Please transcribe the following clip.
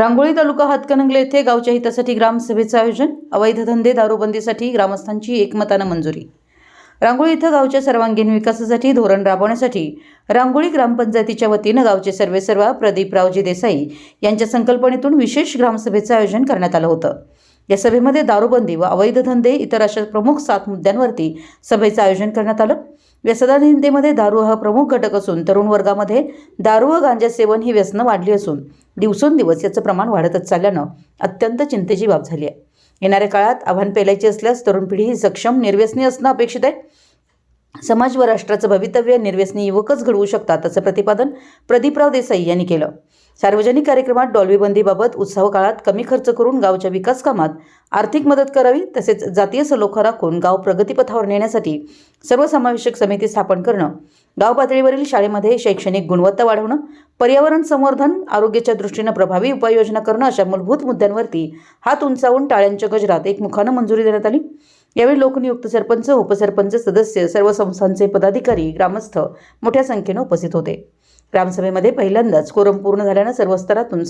रांगोळी तालुका हातकणंगले येथे गावच्या हितासाठी ग्रामसभेचं आयोजन अवैध धंदे दारूबंदीसाठी ग्रामस्थांची एकमतानं मंजुरी. रांगोळी इथं गावच्या सर्वांगीण विकासासाठी धोरण राबवण्यासाठी रांगोळी ग्रामपंचायतीच्या वतीनं गावचे सर्वेसर्वा प्रदीपरावजी देसाई यांच्या संकल्पनेतून विशेष ग्रामसभेचं आयोजन करण्यात आलं होतं. या सभेमध्ये दारूबंदी व अवैध धंदे इतर अशा प्रमुख सात मुद्द्यांवरती सभेचं आयोजन करण्यात आलं. या दारू हा प्रमुख घटक असून तरुण वर्गामध्ये दारू व गांजा सेवन ही व्यसनं वाढली असून दिवसेंदिवस याचं प्रमाण वाढतच चालल्यानं अत्यंत चिंतेची बाब झाली आहे. येणाऱ्या काळात आव्हान पेलायचे असल्यास तरुण पिढी ही सक्षम निर्व्यसनी असणं अपेक्षित आहे. समाज व राष्ट्राचं भवितव्य निर्व्यसनी युवकच घडवू शकतात असं प्रतिपादन प्रदीपराव देसाई यांनी केलं. सार्वजनिक कार्यक्रमात डॉल्बी बंदीबाबत उत्सव काळात कमी खर्च करून गावच्या विकास कामात आर्थिक मदत करावी तसेच जातीय सलोखा राखून गाव प्रगतीपथावर नेण्यासाठी सर्वसमावेशक समिती स्थापन करणं गाव पातळीवरील शाळेमध्ये शैक्षणिक गुणवत्ता वाढवणं पर्यावरण संवर्धन आरोग्याच्या दृष्टीनं प्रभावी उपाययोजना करणं अशा मूलभूत मुद्द्यांवरती हात उंचावून टाळ्यांच्या गजरात एकमुखानं मंजुरी देण्यात आली. यावेळी लोकनियुक्त सरपंच उपसरपंच सदस्य सर्व संस्थांचे पदाधिकारी ग्रामस्थ मोठ्या संख्येनं उपस्थित होते. ग्रामसभेमध्ये पहिल्यांदाच कोरम पूर्ण झाल्यानं सर्व स्तरातून